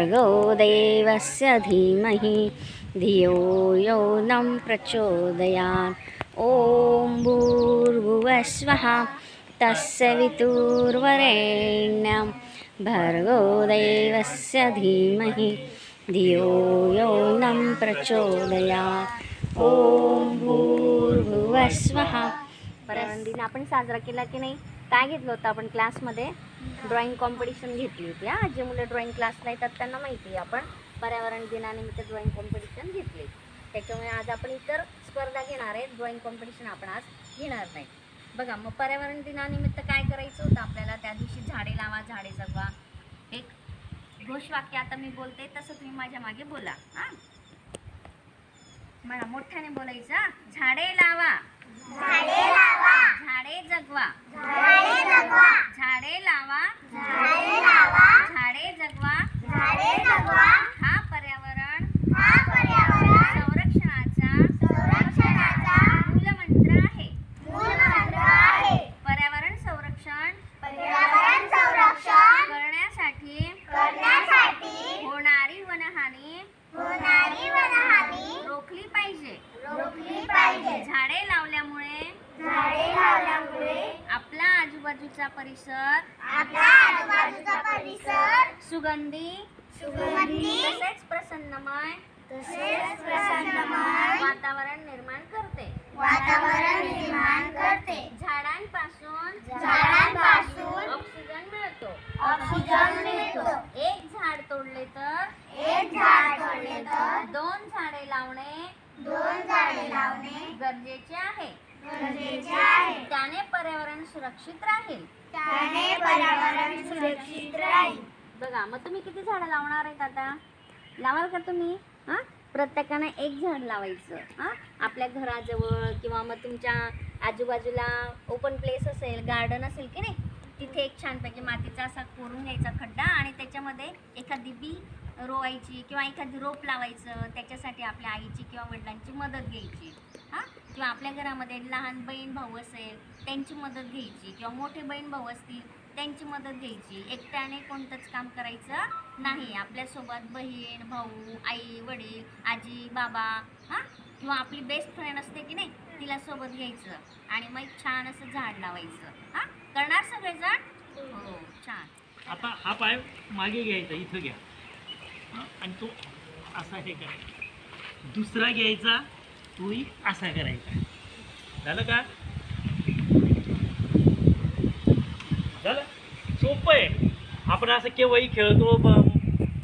भूर्भुवस्य धीमहि धियो यो नं प्रचोदयात्। ॐ भूर्भुवस्वः तस्य वितुर्वरेण्यं। भर्गो देवस्य धीमहि धियो यो नं प्रचोदयात्। ॐ भूर्भुवस्वः। पर्यावरण आपण साजरा केला की नाही? काय घेतलं होतं आपण क्लासमध्ये? ड्रॉइंग कॉम्पिटिशन घेतली होती हा? जे मुलं ड्रॉइंग क्लासला येतात त्यांना माहिती आहे आपण. पर्यावरण दिनानिमित्त ड्रॉइंग कॉम्पिटिशन घेतली. त्याच्यामुळे आज आपण इतर स्पर्धा घेणार आहेत. ड्रॉइंग कॉम्पिटिशन आपण आज घेणार नाही. बघा मग पर्यावरण दिनानिमित्त काय करायचं होतं आपल्याला? त्या दिवशी झाडे लावा झाडे जगवा. एक घोषवाक्य आता मी बोलते तसं तुम्ही माझ्या मागे बोला हां? मला मोठ्याने बोलायचं झाडे लावा. झाडे लावा. झाडे जगवा. झाडे लावा. झाडे जगवा हा पर्यावरण संरक्षणाचा मूलमंत्र आहे पर्यावरण संरक्षण करण्यासाठी होणारी वनहानी रोखली पाहिजे. झाडे लावल्यामुळे? आपला आजूबाजूचा परिसर? सुगंधी? तसेच प्रसन्नमय वातावरण निर्माण करते. वातावरण निर्माण करते. झाडांपासून झाडांपासून ऑक्सिजन मिळतो. ऑक्सिजन मिळतो. एक झाड तोडले तर? एक झाड तोडले तर? दोन झाडे लावणे झाडे लावणे गरजेचे आहे. गरजेचे आहे. त्याने पर्यावरण सुरक्षित राहील. त्याने पर्यावरण सुरक्षित राहील. बघा मग तुम्ही किती झाडं लावणार आहेत आता? लावाल का तुम्ही? हां? प्रत्येकाने एक झाड लावायचं. हां? आपल्या घराजवळ किंवा मग तुमच्या आजूबाजूला ओपन प्लेस असेल गार्डन असेल की नाही? तिथे एक छानपैकी मातीचा असा कोरून घ्यायचा खड्डा आणि त्याच्यामध्ये एखादी बी रोवायची किंवा एखादी रोप लावायचं त्याच्यासाठी आपल्या आईची किंवा वडिलांची मदत घ्यायची. हां? किंवा आपल्या घरामध्ये लहान बहीण भाऊ असेल त्यांची मदत घ्यायची. किंवा मोठे बहीण भाऊ असतील त्यांची मदत घ्यायची. एकट्याने कोणतंच काम करायचं नाही. आपल्यासोबत बहीण भाऊ आई वडील आजी बाबा हां? किंवा आपली बेस्ट फ्रेंड असते की नाही तिला सोबत घ्यायचं. आणि मग एक छान असं झाड लावायचं. हां? करणार सगळेजण? हो छान. आता हा पाय मागे घ्यायचा इथं घ्या. आणि तो असा हे करायचा. दुसरा घ्यायचा तोही असा करायचा. झालं का? झालं? सोपं आहे. आपण असं केव्हाही खेळतो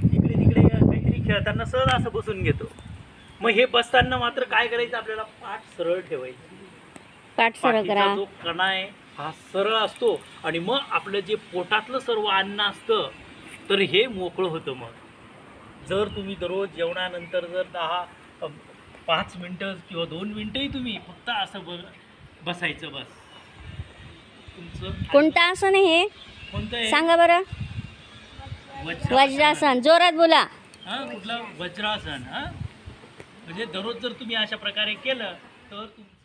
इकडे तिकडे काहीतरी खेळताना सहज असं बसून घेतो. मग हे बसताना मात्र काय करायचं? आपल्याला पाठ सरळ ठेवायचं. पाठ सरळ पाठीचा करा. जो कणा आहे हा सरळ असतो. आणि मग आपलं जे पोटातलं सर्व अन्न असतं तर हे मोकळं होतं मग. जर तुम्ही दररोज जेवणानंतर जर दहा पाच मिनटं किंवा दोन मिनटंही तुम्ही फक्त असं ब बसायचं बस. तुमचं कोणतं आसन आहे हे? कोणतं आहे? सांगा बरं. वज्रासन. जोरात बोला. हा कुठलं? वज्रासन हा. म्हणजे दररोज जर तुम्ही अशा प्रकारे केलं तर तुमचं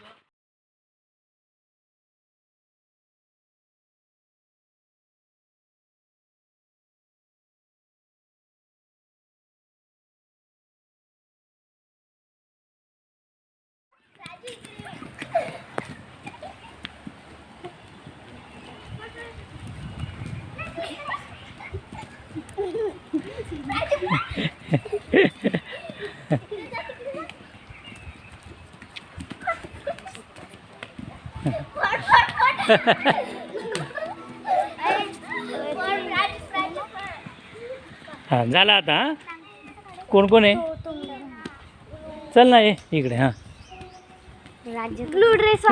हां झाला आता हां? कोण कोण आहे? चल ना ये इकडे हां. Blue dress